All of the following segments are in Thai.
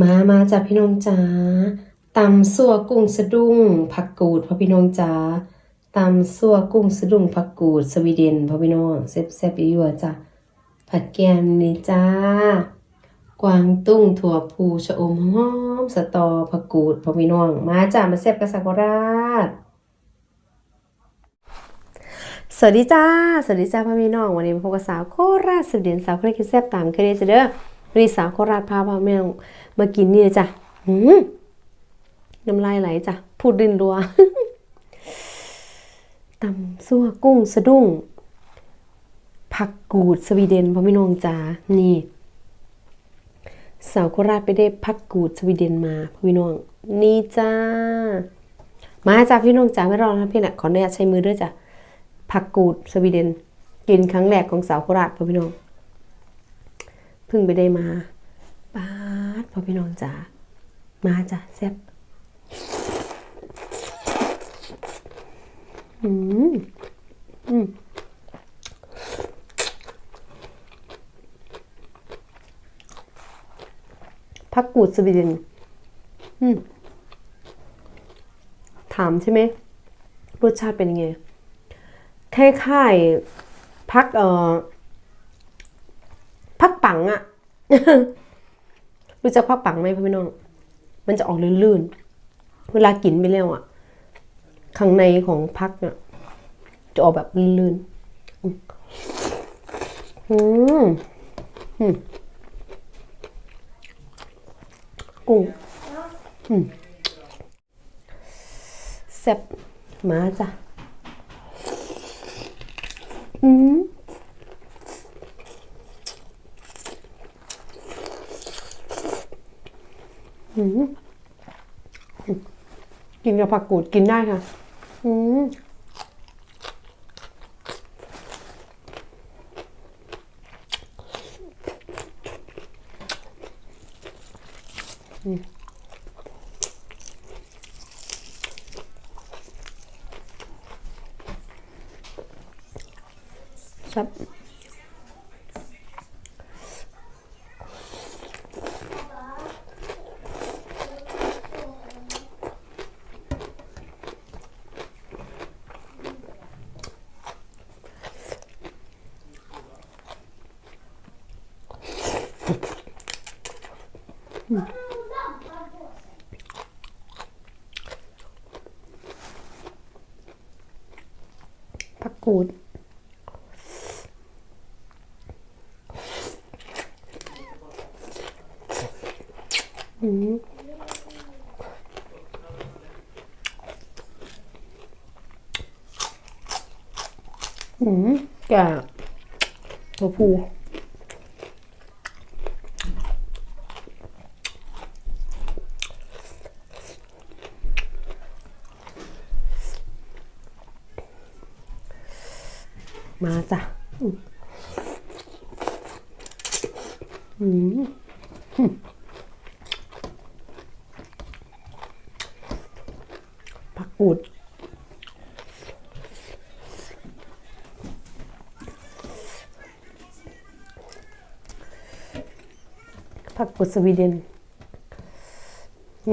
มามาจากพี่น้องจ๋าตำซัวกุ้งสะดุ้งผักกูดพ่อพี่น้องจ๋าตำซัวกุ้งสะดุ้งผักกูดสวีเดนพ่อพี่น้องแซ่บๆอยู่จ้ะผัดแกมนี่จ้ากวางตุ้งถั่วพูชะอมหอมสตอผักกูดพ่อพี่น้อง มาจ้ามาแซ่บกับสักราชสวัสดีจ้า สวัสดีจ้าพ่อพี่น้อง วันนี้มาพบกับสาวโคราชสุดเด่นสาวคราชคิดแซ่บตามเคยได้จ้ะเด้อ วันนี้สาวโคราชพาพ่อแม่มากินนี่ยจ้ะน้ำลายไหลจ้ะ พูดดินรัวตำซั่วกุ้งสะดุ้ง ผักกูดสวีเดนพ่อพี่น้องจ้านี่ สาวโคราชไปได้ผักกูดสวีเดนมาพ่อพี่น้อง นี่จ้า มาจ้าพี่น้องจ้าไม่รอแล้วพี่น่ะขออนุญาตใช้มือด้วยจ้ะผักกูดสวีเดน กินครั้งแรกของสาวโคราชพ่อพี่น้อง พิ่งไปได้มาป้าดพอพี่น้องจ๋ามาจ้ะแซ่บอืมอืมผักกูดสวีเดนอืมถามใช่ไหมรสชาติเป็นยังไงคล้ายๆพักเอ่อ พักปังอะรู้จักพักปังไหมพี่น้อง มันจะออกลื่นๆ เวลากินไปแล้วอะข้างในของพักเนี่ยจะออกแบบลื่นๆอืมอืมกุ้งอืมแซ่บมาจ้ะอืมอืม กินกับผักกูดกินได้ค่ะอืมครับ ผักกูดอืมอืมแกตัวผู้มาจ้ะ อืมผักกูดผักกูดสวีเดน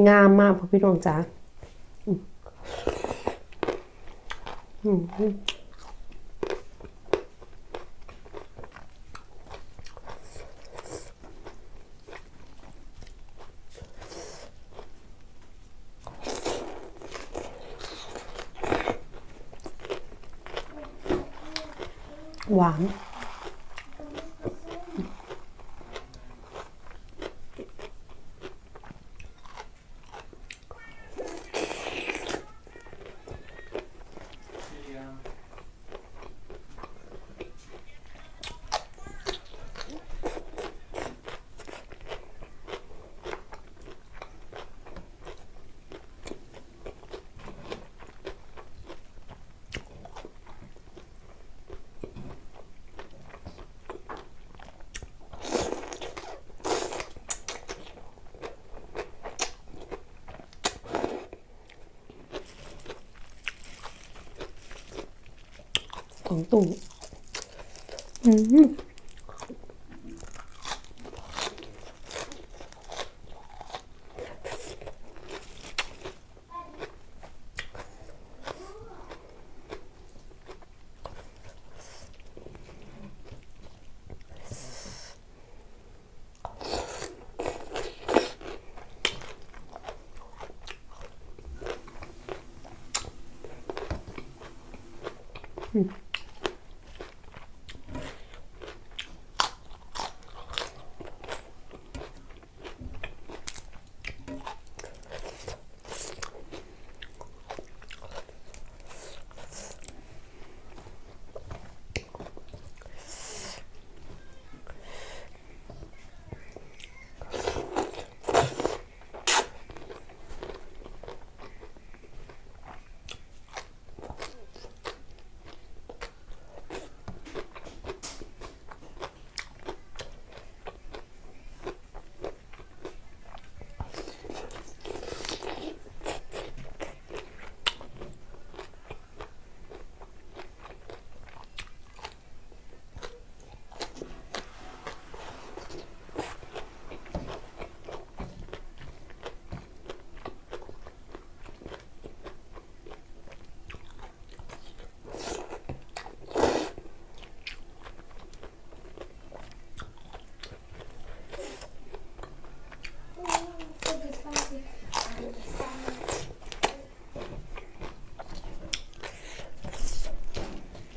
งามมากพ่อพี่น้องจ๋าอืมอืม หวาน ของตู่อืม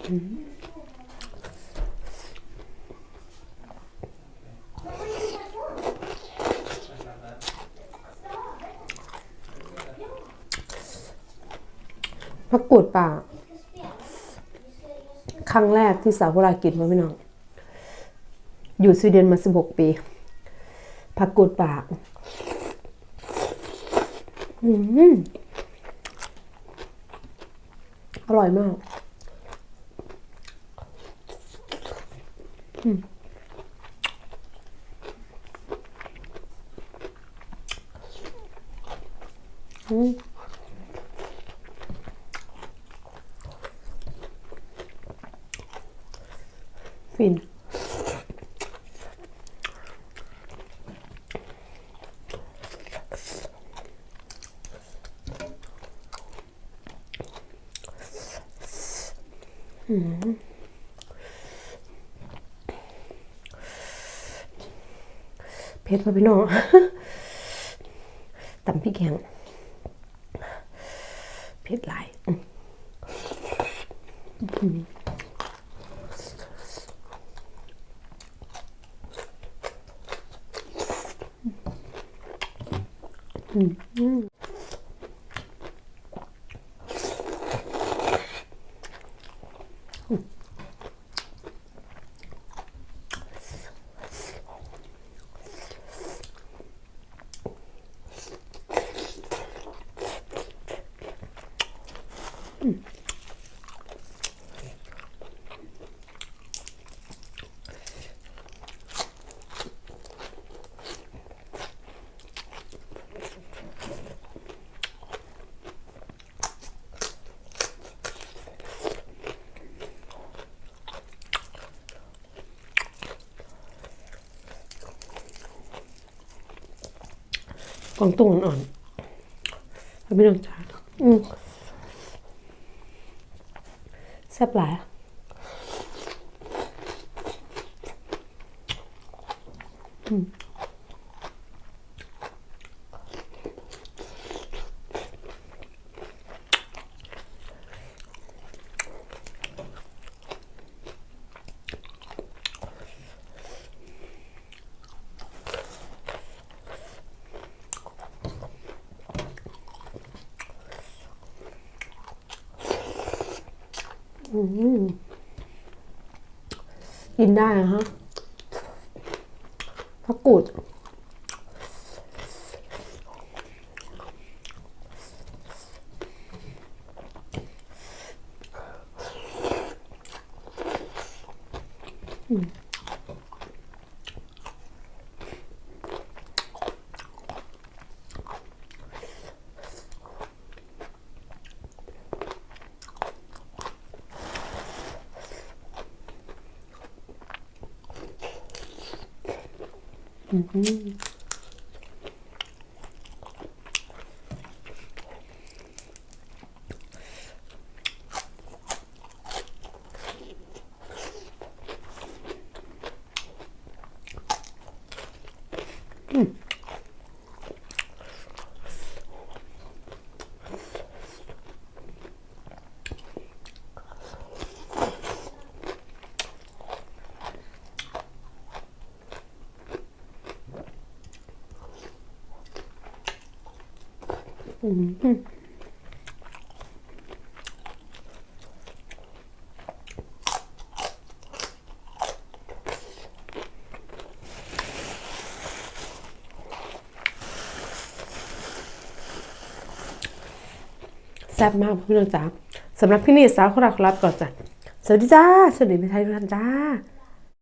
ผักกูดป่า ครั้งแรกที่สาวกุรากินมาพี่น้อง อยู่สวีเดนมา16ปีผักกูดปาอืมอร่อยมาก อืมฟิน เผ็ดป่ะพี่น้องตำพริกแห้งเพชรหลายอืม ฟังตุ้งอ่อนๆแล้วพี่ต้องจานอืมแซ่บหลายอืม กินได้นะฮะพักกูดอืม Угу. แซ่บมากพี่น้องจ๋าสำหรับพี่นี่สาวขอรับขอรับก่อนจ้ะสวัสดีจ้า สวัสดีพี่ไทยทุกท่านจ้า